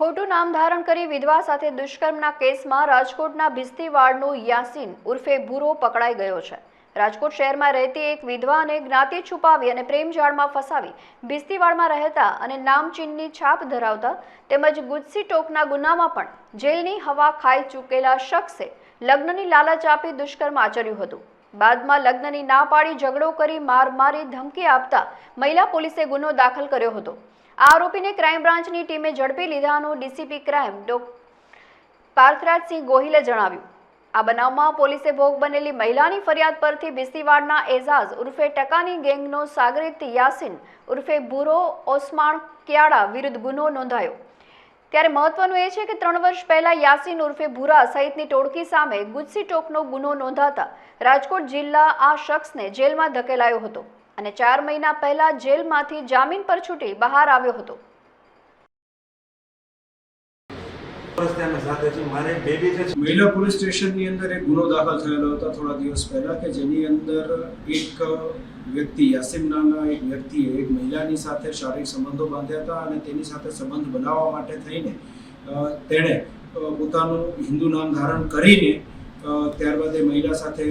ખોટું નામ ધારણ કરી વિધવા સાથે દુષ્કર્મના કેસમાં રાજકોટના ભિસ્તીવાડનો યાસીન ઉર્ફે ભૂરો પકડાઈ ગયો છે. રાજકોટ શહેરમાં રહેતી એક વિધવાને જ્ઞાતિ છુપાવી અને પ્રેમજાળમાં ફસાવી ભિસ્તીવાડમાં રહેતા અને નામચીનની છાપ ધરાવતા તેમજ ગુજસી ટોકના ગુનામાં પણ જેલની હવા ખાઈ ચૂકેલા શખ્સે લગ્નની લાલચ આપી દુષ્કર્મ આચર્યું હતું. બાદમાં લગ્નની ના પાડી ઝઘડો કરી માર મારી ધમકી આપતા મહિલા પોલીસે ગુનો દાખલ કર્યો હતો. આરોપીને ક્રાઇમ બ્રાન્ચની ટીમે ઝડપી લીધાનું ડીસીપી ક્રાઇમ ડો પાર્થરાજસિંહ ગોહિલે જણાવ્યું. આ બનાવમાં પોલીસે ભોગ બનેલી મહિલાની ફરિયાદ પરથી બિસ્તીવાડના એઝાઝ ઉર્ફે ટકાની ગેંગનો સાગરિત યાસીન ઉર્ફે ભૂરો ઓસમાણ કિયાડા વિરુદ્ધ ગુનો નોંધાયો. ત્યારે મહત્વનું એ છે કે ત્રણ વર્ષ પહેલા યાસીન ઉર્ફે ભૂરા સહિતની ટોળકી સામે ગુજસી ટોકનો ગુનો નોંધાતા રાજકોટ જિલ્લા આ શખ્સને જેલમાં ધકેલાયો હતો. અને ચાર મહિના પહેલા જેલમાંથી જામીન પર છૂટી બહાર આવ્યો હતો. મહિલા પોલીસ સ્ટેશનની અંદર એક ગુનો દાખલ થયેલો હતો થોડા દિવસ પહેલા કે જેની અંદર એક વ્યક્તિ યાસીમ નામના એક વ્યક્તિએ એક મહિલાની સાથે શારીરિક સંબંધો બાંધ્યા હતા અને તેની સાથે સંબંધ બનાવવા માટે થઈને તેણે પોતાનું હિન્દુ નામ ધારણ કરીને ત્યારબાદ એ મહિલા સાથે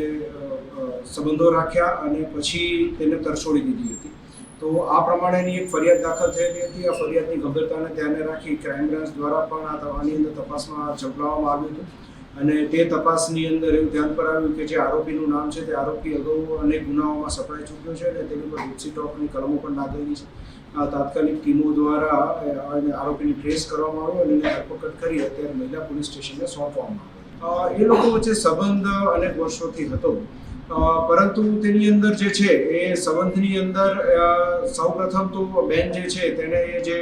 સંબંધો રાખ્યા અને પછી તેને તરછોડી દીધી હતી. તો આ પ્રમાણેની એક ફરિયાદ દાખલ થયેલી હતી. આ ફરિયાદની ગંભીરતાને ધ્યાને રાખી ક્રાઇમ બ્રાન્ચ દ્વારા પણ આ આની અંદર તપાસમાં ઝંપલાવવામાં આવ્યું હતું. અને તે તપાસની અંદર એવું ધ્યાન પર આવ્યું કે જે આરોપીનું નામ છે તે આરોપી અગાઉ અનેક ગુનાઓમાં સપડાઈ ચૂક્યો છે અને તેની પર ગુજસી ટોપની કલમો પણ લાગેલી છે. તાત્કાલિક ટીમો દ્વારા આરોપીની ટ્રેસ કરવામાં આવ્યો અને ધરપકડ કરી અત્યારે મહિલા પોલીસ સ્ટેશનને સોંપવામાં આવ્યો. એ લોકો વચ્ચે સંબંધ અનેક વર્ષોથી હતો. પરંતુ તેની અંદર જે છે, એ સંબંધની અંદર સૌપ્રથમ તો બેન જે છે તેણે જે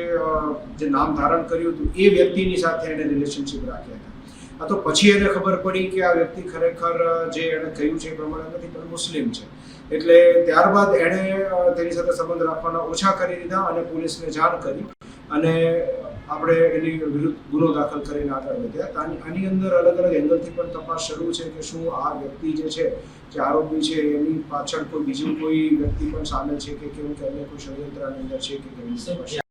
જે નામ ધારણ કર્યું હતું, એ વ્યક્તિની સાથે એણે રિલેશનશિપ રાખ્યા હતા. આ તો પછી એને ખબર પડી કે આ વ્યક્તિ ખરેખર જે એણે કહ્યું છે એ પ્રમાણે નથી, પણ મુસ્લિમ છે. એટલે ત્યારબાદ એણે તેની સાથે સંબંધ રાખવાના ઓછા કરી દીધા અને પોલીસને જાણ કરી. અને આપણે એની વિરુદ્ધ ગુનો દાખલ કરીને આગળ વધ્યા આની અંદર અલગ અલગ એંગલથી પણ તપાસ શરૂ છે કે શું આ વ્યક્તિ જે છે જે આરોપી છે એની પાછળ કોઈ બીજું કોઈ વ્યક્તિ પણ સામેલ છે કે કેવું કે અન્ય કોઈ ષડયંત્ર અંદર છે કે કેવી તપાસ